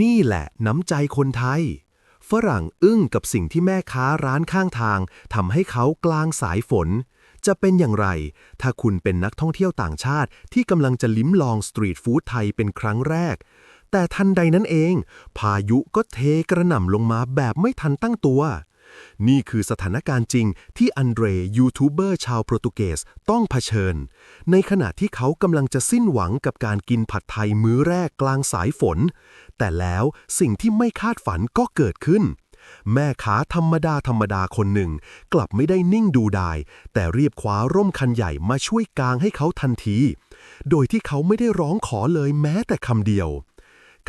นี่แหละน้ำใจคนไทย ฝรั่งอึ้งกับสิ่งที่แม่ค้าร้านข้างทางทำให้เขากลางสายฝน จะเป็นอย่างไร ถ้าคุณเป็นนักท่องเที่ยวต่างชาติที่กำลังจะลิ้มลองสตรีทฟู้ดไทยเป็นครั้งแรก แต่ทันใดนั้นเอง พายุก็เทกระหน่ำลงมาแบบไม่ทันตั้งตัว นี่คือสถานการณ์จริงที่อันเดรยูทูบเบอร์ชาวโปรตุเกสต้องเผชิญ ในขณะที่เขากำลังจะสิ้นหวังกับการกินผัดไทยมื้อแรกกลางสายฝน แต่แล้วสิ่งที่ไม่คาดฝันก็เกิดขึ้น แม่ค้าธรรมดาธรรมดาคนหนึ่ง กลับไม่ได้นิ่งดูดาย แต่รีบคว้าร่มคันใหญ่มาช่วยกางให้เขาทันที โดยที่เขาไม่ได้ร้องขอเลยแม้แต่คำเดียว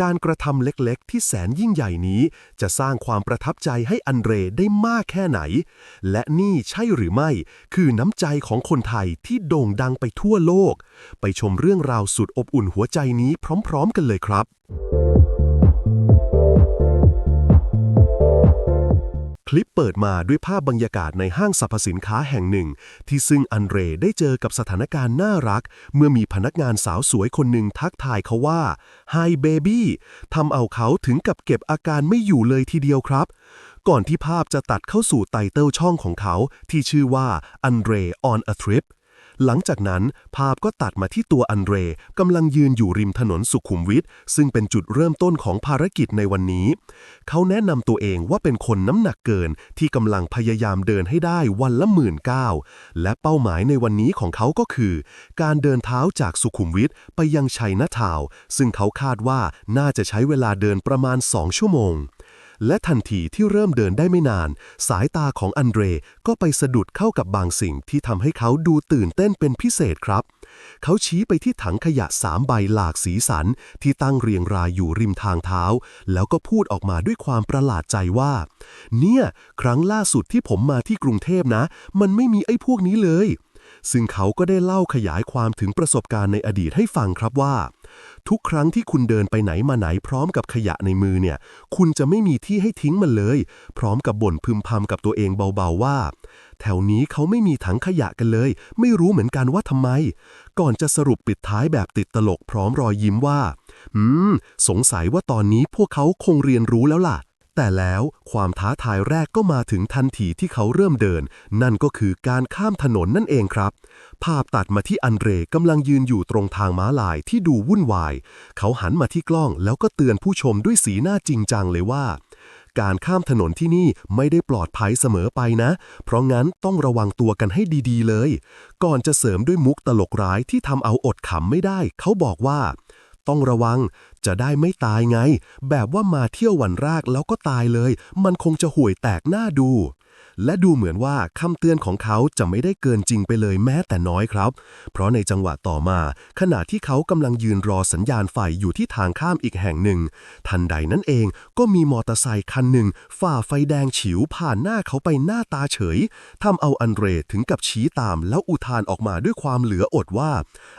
การกระทำเล็กๆ ที่แสนยิ่งใหญ่นี้ จะสร้างความประทับใจให้อันเรได้มากแค่ไหน และนี่ใช่หรือไม่ คือน้ำใจของคนไทยที่โด่งดังไปทั่วโลก ไปชมเรื่องราวสุดอบอุ่นหัวใจนี้พร้อม ๆ กันเลยครับ ลิปเปิดมาด้วยภาพบรรยากาศในห้างสรรพสินค้าแห่งหนึ่ง ที่ซึ่งอันเดรได้เจอกับสถานการณ์น่ารัก เมื่อมีพนักงานสาวสวยคนหนึ่งทักทายเขาว่า Hi baby ทำเอาเขาถึงกับเก็บอาการไม่อยู่เลยทีเดียวครับ ก่อนที่ภาพจะตัดเข้าสู่ไตเติลช่องของเขาที่ชื่อว่า Andre on a Trip หลังจากนั้นภาพก็ตัดมาที่ตัวอันเดรกำลังยืนอยู่ริมถนนสุขุมวิทซึ่งเป็นจุดเริ่มต้นของภารกิจในวันนี้ เขาแนะนำตัวเองว่าเป็นคนน้ำหนักเกินที่กำลังพยายามเดินให้ได้วันละหมื่นเก้าและเป้าหมายในวันนี้ของเขาก็คือ การเดินเท้าจากสุขุมวิทไปยังชัยนาทาว ซึ่งเขาคาดว่าน่าจะใช้เวลาเดินประมาณ 2 ชั่วโมง และทันทีที่เริ่มเดินได้ไม่นาน สายตาของอันเดรก็ไปสะดุดเข้ากับบางสิ่งที่ทำให้เขาดูตื่นเต้นเป็นพิเศษครับ เขาชี้ไปที่ถังขยะสามใบหลากสีสัน ที่ตั้งเรียงรายอยู่ริมทางเท้า แล้วก็พูดออกมาด้วยความประหลาดใจว่า เนี่ย ครั้งล่าสุดที่ผมมาที่กรุงเทพนะ มันไม่มีไอ้พวกนี้เลย ซึ่งเขาก็ได้เล่าขยายความถึงประสบการณ์ในอดีตให้ฟังครับว่า ทุกครั้งที่คุณเดินไปไหนมาไหนพร้อมกับขยะในมือเนี่ย คุณจะไม่มีที่ให้ทิ้งมันเลย พร้อมกับบ่นพึมพำกับตัวเองเบาๆว่า แถวนี้เขาไม่มีถังขยะกันเลย ไม่รู้เหมือนกันว่าทำไม ก่อนจะสรุปปิดท้ายแบบติดตลกพร้อมรอยยิ้มว่า อืม สงสัยว่าตอนนี้พวกเขาคงเรียนรู้แล้วล่ะ แต่แล้วความท้าทายแรกก็มาถึงทันทีที่เขาเริ่มเดิน นั่นก็คือการข้ามถนนนั่นเองครับ ภาพตัดมาที่อันเดรกำลังยืนอยู่ตรงทางม้าลายที่ดูวุ่นวาย เขาหันมาที่กล้องแล้วก็เตือนผู้ชมด้วยสีหน้าจริงจังเลยว่า การข้ามถนนที่นี่ไม่ได้ปลอดภัยเสมอไปนะ เพราะงั้นต้องระวังตัวกันให้ดีๆเลย ก่อนจะเสริมด้วยมุกตลกร้ายที่ทำเอาอดขำไม่ได้ เขาบอกว่า ต้องระวัง จะได้ไม่ตายไง แบบว่ามาเที่ยววันแรกแล้วก็ตายเลย มันคงจะห่วยแตกหน้าดู และดูเหมือนว่าคำเตือนของเขาจะไม่ได้เกินจริงไปเลยแม้แต่น้อยครับ เพราะในจังหวะต่อมา ขณะที่เขากำลังยืนรอสัญญาณไฟอยู่ที่ทางข้ามอีกแห่งหนึ่ง ทันใดนั้นเองก็มีมอเตอร์ไซค์คันหนึ่ง ฝ่าไฟแดงฉิวผ่านหน้าเขาไปหน้าตาเฉยทำเอาอันเดรถึงกับชี้ตาม แล้วอุทานออกมาด้วยความเหลืออดว่า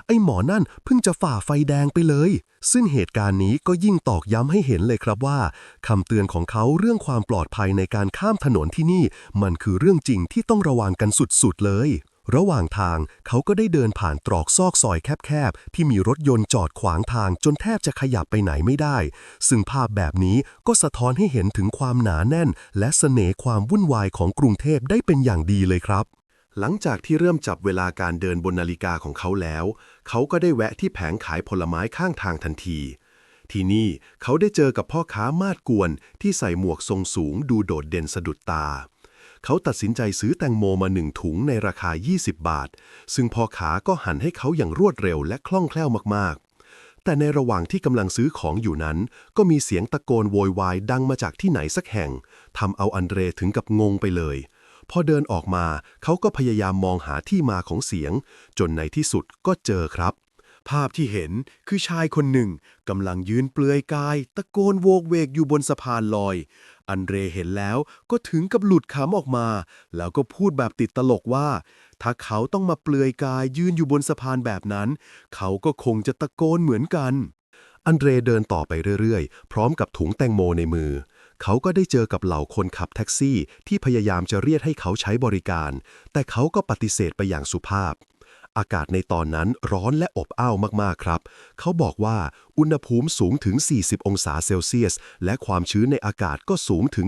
ไอ้หมอนั่นเพิ่งจะฝ่าไฟแดงไปเลย ซึ่งเหตุการณ์นี้ก็ยิ่งตอกย้ำให้เห็นเลยครับว่าคำเตือนของเขาเรื่องความปลอดภัยในการข้ามถนนที่นี่ มันคือเรื่องจริงที่ต้องระวังกันสุดๆเลย ระหว่างทางเขาก็ได้เดินผ่านตรอกซอกซอยแคบๆ ที่มีรถยนต์จอดขวางทางจนแทบจะขยับไปไหนไม่ได้ ซึ่งภาพแบบนี้ก็สะท้อนให้เห็นถึงความหนาแน่น และเสน่ห์ความวุ่นวายของกรุงเทพได้เป็นอย่างดีเลยครับ หลังจากที่เริ่มจับเวลาการเดินบนนาฬิกาของเขาแล้ว เขาก็ได้แวะที่แผงขายผลไม้ข้างทางทันที ที่นี่เขาได้เจอกับพ่อค้ามาดกวนที่ใส่หมวกทรงสูงดูโดดเด่นสะดุดตา เขาตัดสินใจซื้อแตงโมมาหนึ่งถุงในราคา 20 บาท ซึ่งพ่อค้าก็หันให้เขาอย่างรวดเร็วและคล่องแคล่วมากๆ แต่ในระหว่างที่กำลังซื้อของอยู่นั้น ก็มีเสียงตะโกนโวยวายดังมาจากที่ไหนสักแห่งทำเอาอันเดรถึงกับงงไปเลย พอเดินออกมา เขาก็พยายามมองหาที่มาของเสียง จนในที่สุดก็เจอครับ ภาพที่เห็นคือชายคนหนึ่งกำลังยืนเปลือยกาย ตะโกนโวกเวกอยู่บนสะพานลอย อันเรเห็นแล้วก็ถึงกับหลุดขำออกมา แล้วก็พูดแบบติดตลกว่า ถ้าเขาต้องมาเปลือยกายยืนอยู่บนสะพานแบบนั้น เขาก็คงจะตะโกนเหมือนกันอันเดรเดินต่อไปเรื่อย ๆ พร้อมกับถุงแตงโมในมือ เขาก็ได้เจอกับเหล่าคนขับแท็กซี่ที่พยายามจะเรียกให้เขาใช้บริการ แต่เขาก็ปฏิเสธไปอย่างสุภาพ อากาศในตอนนั้นร้อนและอบอ้าวมากๆครับ เขาบอกว่าอุณหภูมิสูงถึง 40 องศาเซลเซียส และความชื้นในอากาศก็สูงถึง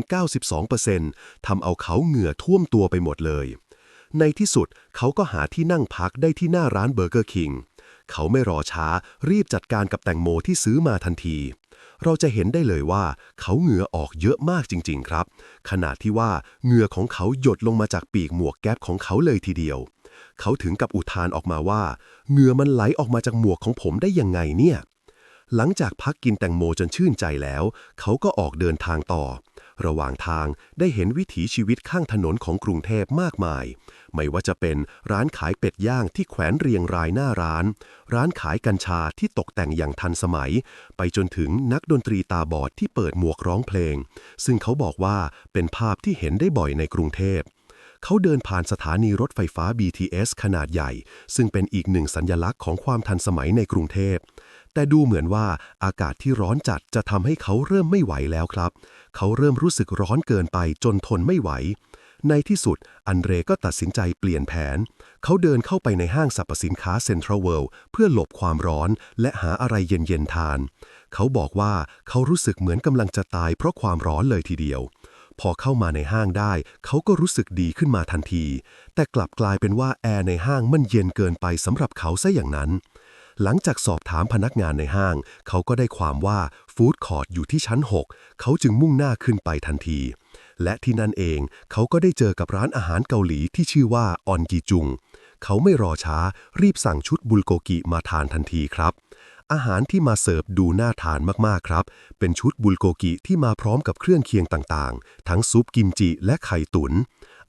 92%ทำเอาเขาเหงื่อท่วมตัวไปหมดเลย ในที่สุดเขาก็หาที่นั่งพักได้ที่หน้าร้านเบอร์เกอร์คิงเขาไม่รอช้ารีบจัดการกับแตงโมที่ซื้อมาทันที เราจะเห็นได้เลยว่าเขาเหงื่อออกเยอะมากจริง ๆ ครับ ขนาดที่ว่าเหงื่อของเขาหยดลงมาจากปีกหมวกแก๊ปของเขาเลยทีเดียว เขาถึงกับอุทานออกมาว่า เหงื่อมันไหลออกมาจากหมวกของผมได้ยังไงเนี่ย หลังจากพักกินแตงโมจนชื่นใจแล้ว เขาก็ออกเดินทางต่อ ระหว่างทางได้เห็นวิถีชีวิตข้างถนนของกรุงเทพมากมาย ไม่ว่าจะเป็นร้านขายเป็ดย่างที่แขวนเรียงรายหน้าร้าน ร้านขายกัญชาที่ตกแต่งอย่างทันสมัย ไปจนถึงนักดนตรีตาบอดที่เปิดหมวกร้องเพลง ซึ่งเขาบอกว่าเป็นภาพที่เห็นได้บ่อยในกรุงเทพเขาเดินผ่านสถานีรถไฟฟ้า BTS ขนาดใหญ่ ซึ่งเป็นอีกหนึ่งสัญลักษณ์ของความทันสมัยในกรุงเทพ แต่ดูเหมือนว่าอากาศที่ร้อนจัดจะทำให้เขาเริ่มไม่ไหวแล้วครับ เขาเริ่มรู้สึกร้อนเกินไปจนทนไม่ไหว ในที่สุดอันเดรก็ตัดสินใจเปลี่ยนแผน เขาเดินเข้าไปในห้างสรรพสินค้าเซ็นทรัลเวิลด์เพื่อหลบความร้อนและหาอะไรเย็นๆทาน เขาบอกว่าเขารู้สึกเหมือนกำลังจะตายเพราะความร้อนเลยทีเดียวพอเข้ามาในห้างได้ เขาก็รู้สึกดีขึ้นมาทันที แต่กลับกลายเป็นว่าแอร์ในห้างมันเย็นเกินไปสำหรับเขาซะอย่างนั้น หลังจากสอบถามพนักงานในห้าง เขาก็ได้ความว่าฟู้ดคอร์ทอยู่ที่ชั้น 6 เขาจึงมุ่งหน้าขึ้นไปทันที และที่นั่นเองเขาก็ได้เจอกับร้านอาหารเกาหลีที่ชื่อว่าออนกีจุง เขาไม่รอช้ารีบสั่งชุดบุลโกกิมาทานทันทีครับอาหารที่มาเสิร์ฟดูน่าทานมากๆครับ เป็นชุดบุลโกกิที่มาพร้อมกับเครื่องเคียงต่างๆ ทั้งซุปกิมจิและไข่ตุน๋น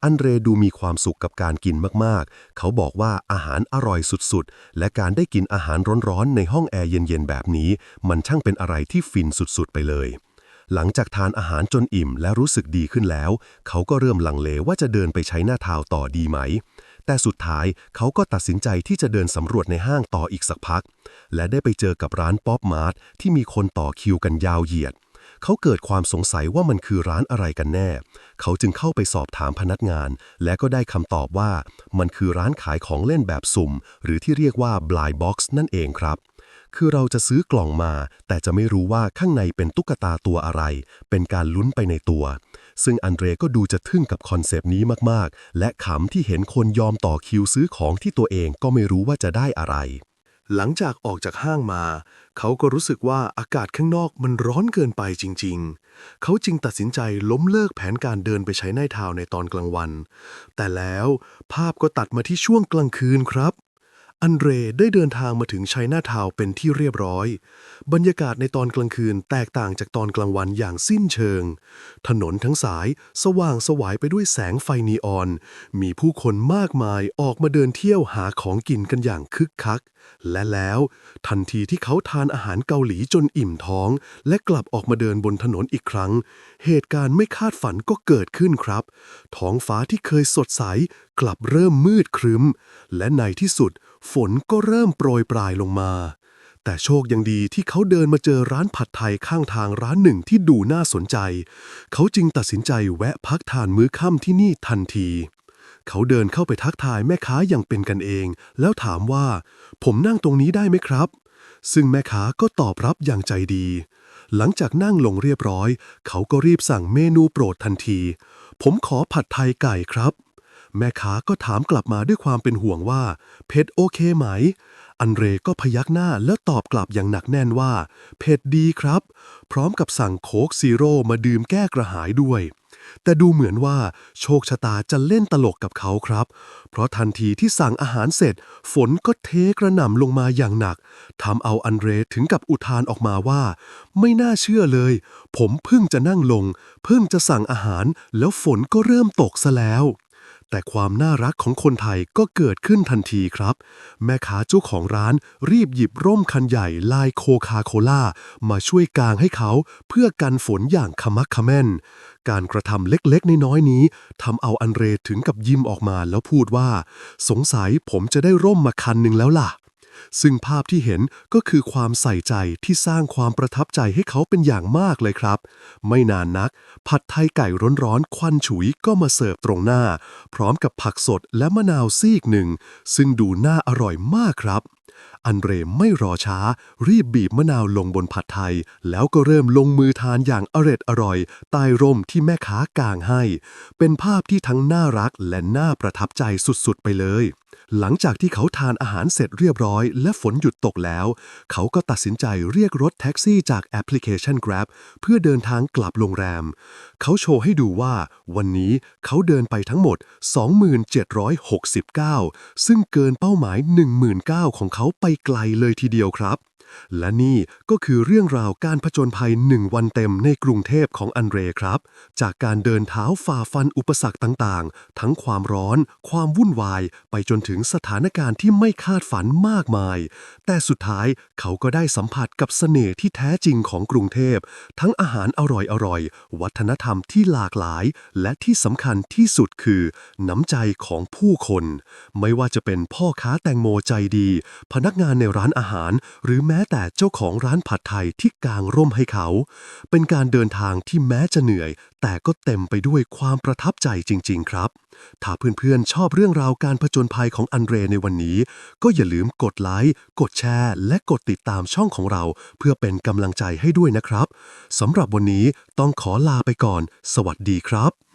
อันเรดูมีความสุขกับการกินมากๆ เขาบอกว่าอาหารอร่อยสุดๆ และการได้กินอาหารร้อนๆ ในห้องแอร์เย็นๆ แบบนี้ มันช่างเป็นอะไรที่ฟินสุดๆ ไปเลย หลังจากทานอาหารจนอิ่มและรู้สึกดีขึ้นแล้ว เขาก็เริ่มลังเลว่าจะเดินไปใช้หน้าทาวต่อดีไหม แต่สุดท้ายเขาก็ตัดสินใจที่จะเดินสำรวจในห้างต่ออีกสักพัก และได้ไปเจอกับร้านป๊อปมาร์ทที่มีคนต่อคิวกันยาวเหยียด เขาเกิดความสงสัยว่ามันคือร้านอะไรกันแน่ เขาจึงเข้าไปสอบถามพนักงาน และก็ได้คำตอบว่า มันคือร้านขายของเล่นแบบสุ่ม หรือที่เรียกว่า blind box นั่นเองครับ คือเราจะซื้อกล่องมา แต่จะไม่รู้ว่าข้างในเป็นตุ๊กตาตัวอะไร เป็นการลุ้นไปในตัว ซึ่งอันเดรก็ดูจะทึ่งกับคอนเซปต์นี้มากๆ และขำที่เห็นคนยอมต่อคิวซื้อของที่ตัวเองก็ไม่รู้ว่าจะได้อะไร หลังจากออกจากห้างมา เขาก็รู้สึกว่าอากาศข้างนอกมันร้อนเกินไปจริง ๆ เขาจึงตัดสินใจล้มเลิกแผนการเดินไปใช้ในท์ทาวในตอนกลางวัน แต่แล้วภาพก็ตัดมาที่ช่วงกลางคืนครับ อันเดรได้เดินทางมาถึงชัยนาทาวเป็นที่เรียบร้อย บรรยากาศในตอนกลางคืนแตกต่างจากตอนกลางวันอย่างสิ้นเชิง ถนนทั้งสายสว่างสวายไปด้วยแสงไฟนีออน มีผู้คนมากมายออกมาเดินเที่ยวหาของกินกันอย่างคึกคัก และแล้ว ทันทีที่เขาทานอาหารเกาหลีจนอิ่มท้อง และกลับออกมาเดินบนถนนอีกครั้ง เหตุการณ์ไม่คาดฝันก็เกิดขึ้นครับ ท้องฟ้าที่เคยสดใสกลับเริ่มมืดครึ้ม และในที่สุด ฝนก็เริ่มโปรยปลายลงมา แต่โชคยังดีที่เขาเดินมาเจอร้านผัดไทยข้างทางร้านหนึ่งที่ดูน่าสนใจ เขาจึงตัดสินใจแวะพักทานมื้อค่ำที่นี่ทันที เขาเดินเข้าไปทักทายแม่ค้าอย่างเป็นกันเอง แล้วถามว่า ผมนั่งตรงนี้ได้ไหมครับ ซึ่งแม่ค้าก็ตอบรับอย่างใจดี หลังจากนั่งลงเรียบร้อย เขาก็รีบสั่งเมนูโปรดทันที ผมขอผัดไทยไก่ครับ แม่ค้าก็ถามกลับมาด้วยความเป็นห่วงว่าเผ็ดโอเคไหม อันเรก็พยักหน้าแล้วตอบกลับอย่างหนักแน่นว่าเผ็ดดีครับ พร้อมกับสั่งโค้กซีโร่มาดื่มแก้กระหายด้วย แต่ดูเหมือนว่าโชคชะตาจะเล่นตลกกับเขาครับ เพราะทันทีที่สั่งอาหารเสร็จ ฝนก็เทกระหน่ำลงมาอย่างหนักทำเอาอันเรถึงกับอุทานออกมาว่า ไม่น่าเชื่อเลย ผมเพิ่งจะนั่งลง เพิ่งจะสั่งอาหาร แล้วฝนก็เริ่มตกซะแล้ว แต่ความน่ารักของคนไทยก็เกิดขึ้นทันทีครับ แม่ค้าเจ้าของร้านรีบหยิบร่มคันใหญ่ลายโคคาโคล่ามาช่วยกางให้เขาเพื่อกันฝนอย่างขมักขม้น การกระทำเล็กๆ น้อยๆนี้ทำเอาอันเรถึงกับยิ้มออกมาแล้วพูดว่า สงสัยผมจะได้ร่มมาคันหนึ่งแล้วล่ะ ซึ่งภาพที่เห็นก็คือความใส่ใจที่สร้างความประทับใจให้เขาเป็นอย่างมากเลยครับ ไม่นานนัก ผัดไทยไก่ร้อนๆ ควันฉุยก็มาเสิร์ฟตรงหน้า พร้อมกับผักสดและมะนาวซีกหนึ่ง ซึ่งดูน่าอร่อยมากครับอันเรมไม่รอช้า รีบบีบมะนาวลงบนผัดไทย แล้วก็เริ่มลงมือทานอย่างอร็ดอร่อยใต้ร่มที่แม่ค้ากางให้ เป็นภาพที่ทั้งน่ารักและน่าประทับใจสุดๆ ไปเลย หลังจากที่เขาทานอาหารเสร็จเรียบร้อย และฝนหยุดตกแล้ว เขาก็ตัดสินใจเรียกรถแท็กซี่จากแอปพลิเคชัน Grab เพื่อเดินทางกลับโรงแรม เขาโชว์ให้ดูว่า วันนี้เขาเดินไปทั้งหมด 2769 ซึ่งเกินเป้าหมาย 19,000ของเขาไปไกลเลยทีเดียวครับ และนี่ก็คือเรื่องราวการผจญภัยหนึ่งวันเต็มในกรุงเทพของอันเรครับ จากการเดินเท้าฝ่าฟันอุปสรรคต่างๆ ทั้งความร้อน ความวุ่นวาย ไปจนถึงสถานการณ์ที่ไม่คาดฝันมากมาย แต่สุดท้ายเขาก็ได้สัมผัสกับเสน่ห์ที่แท้จริงของกรุงเทพ ทั้งอาหารอร่อยๆ วัฒนธรรมที่หลากหลาย และที่สำคัญที่สุดคือ น้ำใจของผู้คน ไม่ว่าจะเป็นพ่อค้าแตงโมใจดี พนักงานในร้านอาหาร หรือแม้แต่เจ้าของร้านผัดไทยที่กางร่มให้เขา เป็นการเดินทางที่แม้จะเหนื่อย แต่ก็เต็มไปด้วยความประทับใจจริง ๆ ครับ ถ้าเพื่อนๆ ชอบเรื่องราวการผจญภัยของอันเรในวันนี้ ก็อย่าลืมกดไลค์ กดแชร์ และกดติดตามช่องของเรา เพื่อเป็นกำลังใจให้ด้วยนะครับสำหรับวันนี้ต้องขอลาไปก่อน สวัสดีครับ